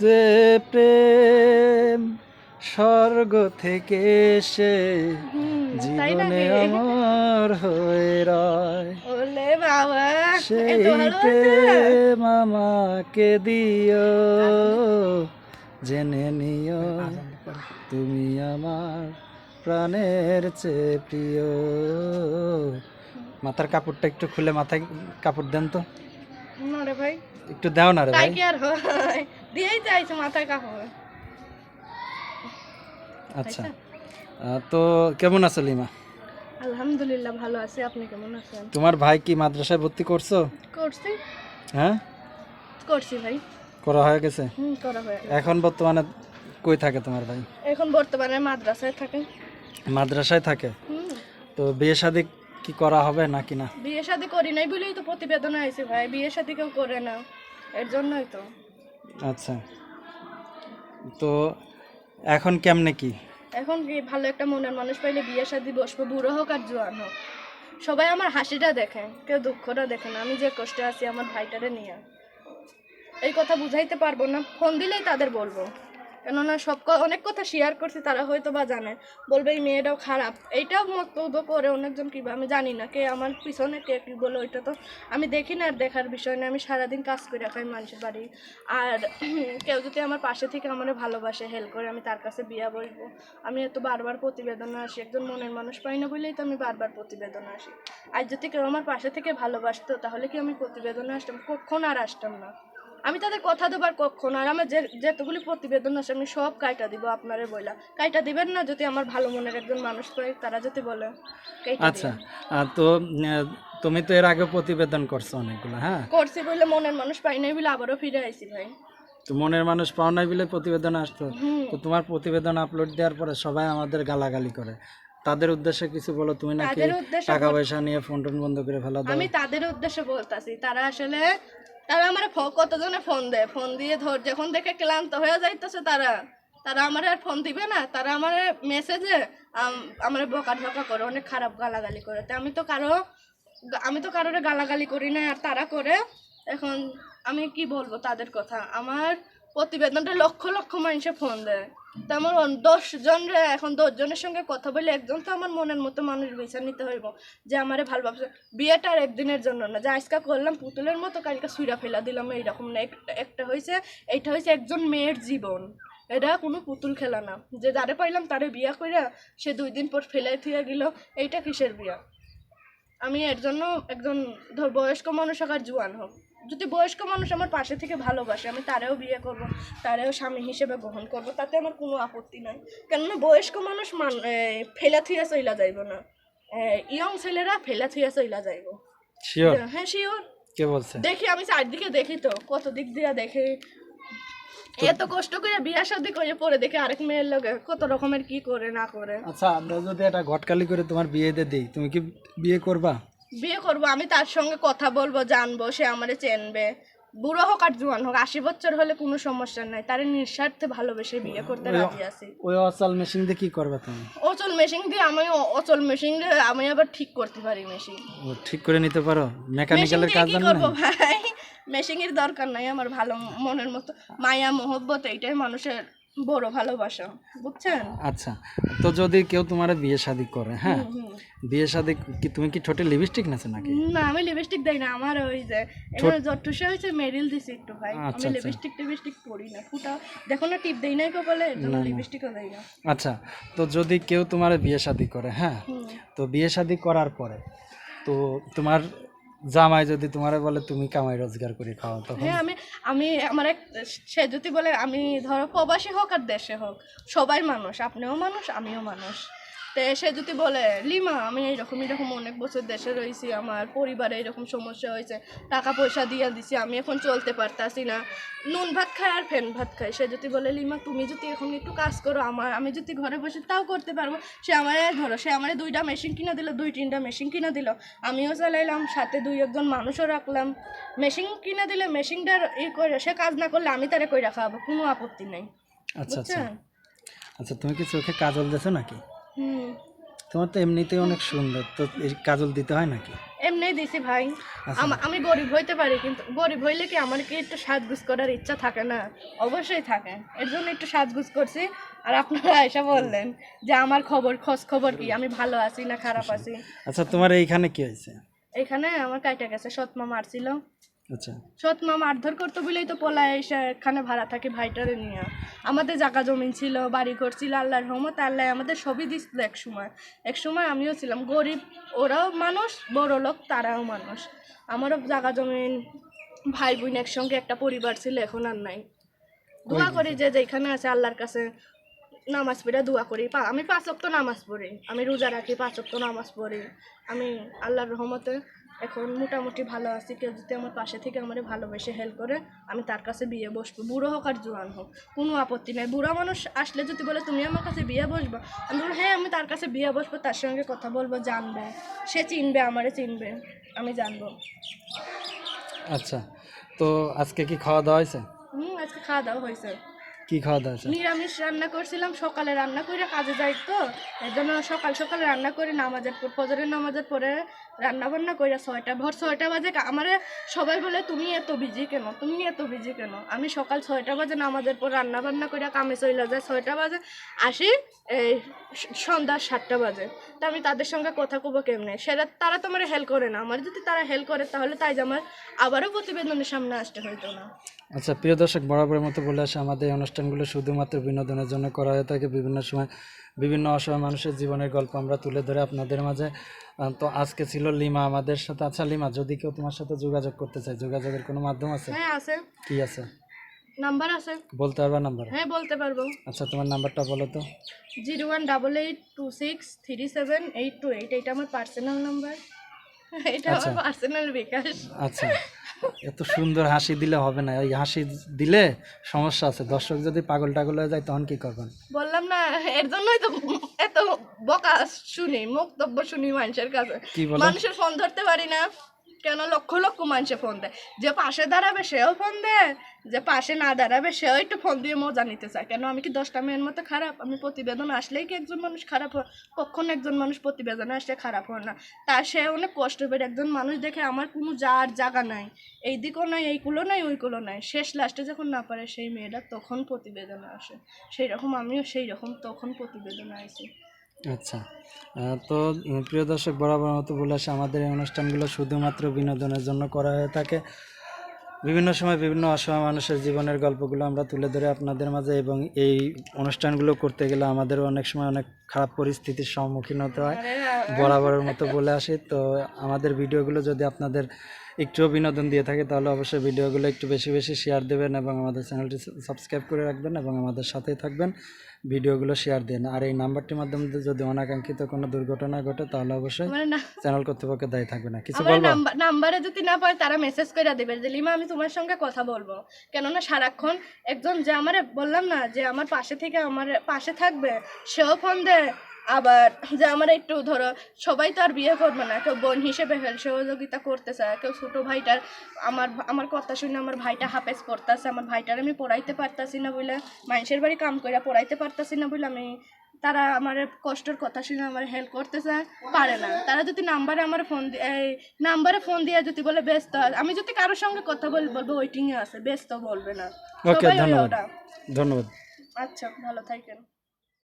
যে প্রেম স্বর্গ থেকে এসে জীবনে আমার হয়ে রয়। ওলে বাবা সেই প্রেম আমাকে দিও জেনে নিও তুমি আমার প্রাণের চেয়ে প্রিয়। মাথার কাপড়টা একটু খুলে মাথায় কাপড় দেন তো। না রে ভাই। একটু দাও না রে ভাই। কি আর হয়? দিয়েই চাইছে মাথায় কাপড়। আচ্ছা। তো? কেমন আছো লিমা? আলহামদুলিল্লাহ ভালো আছি। আপনি কেমন আছেন? তোমার ভাই কি মাদ্রাসায় ভর্তি করছ? করছি। হ্যাঁ? করছি ভাই। করা হয়ে গেছে? হুম করা হয়ে গেছে। এখন বর্তমানে কই থাকে তোমার ভাই? এখন বর্তমানে মাদ্রাসায় থাকে। মাদ্রাসায় থাকে? তো বিয়ে শাদী কি করা হবে নাকি না? বিয়ে শাদি করি নাই বলেই তো প্রতিবেদন আইছে ভাই। বিয়ে শাদি কেউ করে না। এর জন্যই তো। আচ্ছা। তো এখন কেমনে কি? এখন কি ভালো একটা মনের মানুষ পাইলে বিয়ে শাদি বসবো, বুড়ো হোক আর জোয়ান হোক। সবাই আমার হাসিটা দেখে, কেউ দুঃখটা দেখে না। আমি যে কষ্টে আছি, আমার ভাইটারে নিয়ে। এই কথা বুঝাইতে পারব না, ফোন দিলেই তাদের বলব। কেননা সব অনেক কথা শেয়ার করছি, তারা হয়তো বা জানে। বলবে, এই মেয়েটাও খারাপ। এইটাও মন্তব্য করে অনেকজন কি আমি জানি না কে আমার পিছনে কে কী বলে, ওইটা তো আমি দেখি না আর দেখার বিষয় না। আমি সারাদিন কাজ করে খাই মানুষের বাড়ি। আর কেউ যদি আমার পাশে থেকে আমার ভালোবাসে, হেল্প করে, আমি তার কাছে বিয়া বলব আমি এত বারবার প্রতিবেদনে আসি, একজন মনের মানুষ পাই না বলেই তো আমি বারবার প্রতিবেদনে আসি। আর যদি কেউ আমার পাশে থেকে ভালোবাসতো, তাহলে কি আমি প্রতিবেদনে আসতাম? কখন আর আসতাম না? আমি তাদের কথা দেবার কখন আর আমার যে যেতগুলি প্রতিবেদন আছে আমি সব কাইটা দিব আপনারে বইলা। কাইটা দিবেন না যদি আমার ভালো মনের একজন মানুষ পাই তারা যদি বলে আচ্ছা তো তুমি তো এর আগে প্রতিবেদন করছ অনেকগুলো হ্যাঁ? করছি বলে মনের মানুষ পাই নাই বলে আবারও ফিরে আইছি ভাই। তো মনের মানুষ পাও নাই বলে প্রতিবেদন আসতো? তো তোমার প্রতিবেদন আপলোড দেওয়ার পরে সবাই আমাদের গালাগালি করে। তাদের উদ্দেশ্যে কিছু বলো তুমি নাকি উদ্দেশ্যে টাকা পয়সা নিয়ে ফোন টোন বন্ধ করে ফেলা দাও। আমি তাদের উদ্দেশ্যে বলতাছি তারা আসলে তারা আমার কতজনে ফোন দেয়? ফোন দিয়ে ধর, যখন দেখে ক্লান্ত হয়ে যাইতেছে তারা তারা আমার আর ফোন দিবে না। তারা আমার মেসেজে আমার বকা ঢোকা করে, অনেক খারাপ গালাগালি করে। তা আমি তো কারও, আমি তো কারোর গালাগালি করি না আর তারা করে। এখন আমি কি বলব তাদের কথা? আমার প্রতিবেদনটা লক্ষ লক্ষ মানুষে ফোন দেয়। তো আমার দশ এখন দশ জনের সঙ্গে কথা বলে, একজন তো আমার মনের মতো মানুষ বিচার নিতে হইব, যে আমারে ভালোবাসে বিয়েটা আর একদিনের জন্য না, যে আজকে করলাম পুতুলের মতো, কালকে সুইরা ফেলা দিলাম, এইরকম না, এক- একটা হয়েছে এইটা হয়েছে একজন মেয়ের জীবন। এটা কোনো পুতুল খেলা না। যে যারে পাইলাম তারে বিয়া কইরা সে দুই দিন পর ফেলাই থুয়ে গেল, এইটা কিসের বিয়া? আমি এর জন্য একজন ধর বয়স্ক মানুষ হোক আর জোয়ান হোক যদি বয়স্ক মানুষ আমার পাশে থেকে ভালোবাসে আমি তারেও বিয়ে করব তারেও স্বামী হিসেবে গ্রহণ করব তাতে আমার কোনো আপত্তি নাই। কেননা বয়স্ক মানুষ মান ফেলা থুইয়া চইলা যাইব না। ইয়ং ছেলেরা ফেলা থুইয়া চইলা যাইব। হ্যাঁ শিওর কে বলছে? দেখি আমি চারদিকে দেখি তো কত দিক দিয়ে দেখি। এত কষ্ট করে বিয়া শাদি করে পরে দেখি আরেক মেয়ের লগে কত রকমের কি করে না করে। আচ্ছা আমরা যদি একটা ঘটকালি করে তোমার বিয়ে দিয়ে দিই তুমি কি বিয়ে করবা? বিয়ে করব আমি তার সঙ্গে কথা বলব জানব সে আমারে চেনবে। বুড়ো হোক আর জোয়ান হোক আশি বছর হলে কোনো সমস্যা নাই। তারে নিঃস্বার্থে ভালোবেসে বিয়ে করতে রাজি আছি। ওই অচাল মেশিন দিয়ে কি করবা তুমি? অচল মেশিন দিয়ে আমি অচল মেশিন দিয়ে আমি আবার ঠিক করতে পারি মেশিন ও ঠিক করে নিতে পারো? মেকানিক্যালের কাজ জানো করব না? ভাই? মেশিনের দরকার নাই আমার ভালো মনের মতো। মায়া মহব্বত এইটাই মানুষের বড় ভালোবাসা বুঝছেন? আচ্ছা তো যদি কেউ তোমার বিয়ে শাদি করে হ্যাঁ? বিয়ে শাদি কি তুমি কি ঠোঁটে লিপস্টিক নাচো নাকি? না আমি লিপস্টিক দেই না আমার ওই যে এখানে জট্টুসে হয়েছে মেরিল দিছি একটু ভাই। আমি আচ্ছা, আচ্ছা। লিপস্টিক টিপস্টিক পরি না ফুটা দেখো না টিপ দেই না কপালে বলে লিপস্টিকও দেই না। আচ্ছা তো যদি কেউ তোমার বিয়ে শাদি করে হ্যাঁ? তো বিয়ে শাদি করার পরে তো তোমার জামাই যদি তোমারে বলে, তুমি কামাই রোজগার করে খাও, তখন? হ্যাঁ আমি আমি আমার এক, সে যদি বলে, আমি ধরো প্রবাসী হোক আর দেশে হোক, সবাই মানুষ, আপনিও মানুষ, আমিও মানুষ। তো সে যদি বলে লিমা আমি এইরকম এরকম অনেক বছর দেশে রয়েছি আমার পরিবারে এরকম সমস্যা হয়েছে টাকা পয়সা দিয়ে দিছি আমি এখন চলতে পারতাছি না। নুন ভাত খাই আর ফ্যান ভাত খাই সে যদি বলে লিমা তুমি যদি এখন একটু কাজ করো আমার আমি যদি ঘরে বসে তাও করতে পারব সে আমার ধরো সে আমার দুইটা মেশিন কিনে দিল দুই তিনটা মেশিন কিনে দিল আমিও চালাইলাম সাথে দুই একজন মানুষও রাখলাম। মেশিন কিনে দিলে মেশিনটার ই করে সে কাজ না করলে আমি তারে কই রাখা হবে কোনো আপত্তি নাই। আচ্ছা আচ্ছা। আচ্ছা তুমি কি চোখে কাজল দিছো নাকি? হুম। তোমার তো এমনিতেই অনেক সুন্দর। তো এই কাজল দিতে হয় নাকি? এমনি দিছি ভাই। আচ্ছা। আমি গরিব হইতে পারি কিন্তু গরিব হইলে কি আমার কি একটু সাজগুজ করার ইচ্ছা থাকে না? অবশ্যই থাকে। এর জন্য একটু সাজগুজ করছি। আর আপনারা এসে বললেন যে আমার খবর খোঁজ খবর কি? আমি ভালো আছি না খারাপ আছি? আচ্ছা তোমার এইখানে কি হয়েছে? এখানে আমার কাইটা গেছে সৎমা মারছিল। আচ্ছা। সৎমা মারধর করতো বলেই তো পোলায় এসে এখানে ভাড়া থাকে ভাইটারে নিয়ে। আমাদের জায়গা জমিন ছিল বাড়ি ঘর ছিল, আল্লাহর রহমত, আল্লাহ আমাদের সবই দিচ্ছিল এক সময়। এক সময় আমিও ছিলাম গরিব, ওরাও মানুষ, বড় লোক, তারাও মানুষ। আমারও জায়গা জমিন ভাই বোন একসঙ্গে একটা পরিবার ছিল, এখন আর নাই। দোয়া করি যে যেখানে আছে আল্লাহর কাছে নামাজ পড়ে দোয়া করি। আমি পাঁচ অক্ত নামাজ পড়ি। আমি রোজা রাখি, পাঁচ অক্ত নামাজ পড়ি। আমি আল্লাহর রহমতে এখন মোটামুটি ভালো আছি। কেউ যদি আমার পাশে থেকে আমার ভালোবেসে হেল্প করে আমি তার কাছে বিয়ে বসবো। বুড়ো হোক আর জোয়ান হোক কোনো আপত্তি নেই। বুড়া মানুষ আসলে যদি বলে তুমি আমার কাছে বিয়ে বসবো? আমি বলব হ্যাঁ আমি তার কাছে বিয়ে বসবো তার সঙ্গে কথা বলব জানব। সে চিনবে আমারে চিনবে আমি জানব। আচ্ছা তো আজকে কি খাওয়া দাওয়া হয়েছে? হুম আজকে খাওয়া দাওয়া হয়েছে। কি খাওয়া দাওয়া নিরামিষ রান্না করছিলাম, সকালে রান্না করে কাজে যাই তো এর জন্য সকাল সকালে রান্না করে নামাজের পর ফজরের নামাজের পরে রান্না বান্না করে ছয়টা, ভোর ছয়টা বাজে আমার সবাই বলে, তুমি এত বিজি কেন? তুমি এত বিজি কেন? আমি সকাল ছয়টা বাজে নামাজের পর রান্না বান্না করে কামে চলে যায় ছয়টা বাজে, আসি, এই সন্ধ্যা সাতটা বাজে। তা আমি তাদের সঙ্গে কথা কব কেমনে? সেটা তারা তো আমার হেল্প করে না। আমার যদি তারা হেল্প করে, তাহলে তাই আমার আবারও প্রতিবেদনের সামনে আসতে হইতো না। আচ্ছা প্রিয় দর্শক বরাবরের মতো বলে আসে আমাদের এই অনুষ্ঠানগুলো শুধুমাত্র বিনোদনের জন্য করা হয়ে থাকে। বিভিন্ন সময় বিভিন্ন অসহায় মানুষের জীবনের গল্প আমরা তুলে ধরে আপনাদের মাঝে। তো আজকে ছিল লিমা আমাদের সাথে। আচ্ছা লিমা যদি কেউ তোমার সাথে যোগাযোগ করতে চায় যোগাযোগের কোনো মাধ্যম আছে? হ্যাঁ আছে। কি আছে? নাম্বার আছে। বলতে পারবা নাম্বার? হ্যাঁ বলতে পারব। আচ্ছা তোমার নাম্বারটা বলো তো। Zero one double eight two six three seven eight two eight এটা আমার পার্সোনাল নাম্বার। এটা আমার আচ্ছা। পার্সোনাল বিকাশ। আচ্ছা। এত সুন্দর হাসি দিলে হবে না। ওই হাসি দিলে সমস্যা আছে। দর্শক যদি পাগল টাগল হয়ে যায় তখন কি করবেন? বললাম না এর জন্যই তো এত বকা শুনি মুক্তব্য শুনি মানুষের কাছে। কি বলে? মানুষের ফোন ধরতে পারি না। কেন লক্ষ লক্ষ মানুষে ফোন দেয়? যে পাশে দাঁড়াবে সেও ফোন দেয়, যে পাশে না দাঁড়াবে সেও একটু ফোন দিয়ে মজা নিতে চায়। কেন আমি কি দশটা মেয়ের মতো খারাপ? আমি প্রতিবেদন আসলেই কি একজন মানুষ খারাপ হয়? কখনো একজন মানুষ প্রতিবেদনে আসলে খারাপ হয় না। তা সে অনেক কষ্ট পেয়ে একজন মানুষ দেখে আমার কোনো যার জায়গা নাই। এই দিকও নাই, এইগুলো নাই, ওইগুলো নাই। শেষ লাস্টে যখন না পারে সেই মেয়েটা তখন প্রতিবেদনে আসে। সেই রকম আমিও সেই রকম তখন প্রতিবেদনে আসি আচ্ছা। তো প্রিয় দর্শক, বরাবর মতো বলে আসে, আমাদের এই অনুষ্ঠানগুলো শুধুমাত্র বিনোদনের জন্য করা হয়ে থাকে। বিভিন্ন সময় বিভিন্ন অসহায় মানুষের জীবনের গল্পগুলো আমরা তুলে ধরে আপনাদের মাঝে এবং এই অনুষ্ঠানগুলো করতে গেলে আমাদের অনেক সময় অনেক খারাপ পরিস্থিতির সম্মুখীন হতে হয়। বরাবরের মতো বলে আসি। তো, আমাদের ভিডিওগুলো যদি আপনাদের একটুও বিনোদন দিয়ে থাকে তাহলে অবশ্যই ভিডিওগুলো একটু বেশি বেশি শেয়ার দেবেন এবং আমাদের চ্যানেলটি সাবস্ক্রাইব করে রাখবেন এবং আমাদের সাথেই থাকবেন। ভিডিওগুলো শেয়ার দেন। আর এই নাম্বারটির মাধ্যমে যদি অনাকাঙ্ক্ষিত কোনো দুর্ঘটনা ঘটে তাহলে অবশ্যই চ্যানেল কর্তৃপক্ষের দায়ী থাকবে না। কিছু বলব? নাম্বার নাম্বারে যদি না পায় তারা মেসেজ করে দেবে যে লিমা আমি তোমার সঙ্গে কথা বলব। কেননা সারাক্ষণ একজন যে আমার বললাম না যে আমার পাশে থেকে আমার পাশে থাকবে সেও ফোন দেয়। আবার যে আমার একটু ধরো সবাই তো আর বিয়ে করবে না। কেউ বোন হিসেবে হেল সহযোগিতা করতেছে কেউ ছোটো ভাইটার আমার আমার কথা শুনে আমার ভাইটা হাফেজ পড়তেছে আমার ভাইটার আমি পড়াইতে পারতাছি না বলে মানুষের বাড়ি কাম করে পড়াইতে পারতাছি না বলে আমি তারা আমার কষ্টের কথা শুনে আমার হেল্প করতে চায় পারে না। তারা যদি নাম্বারে আমার ফোন এই নাম্বারে ফোন দিয়ে যদি বলে ব্যস্ত আমি যদি কারোর সঙ্গে কথা বলি বলব ওয়েটিংয়ে আছে ব্যস্ত বলবে না। ওকে ধন্যবাদ। ধন্যবাদ। আচ্ছা ভালো থাকেন।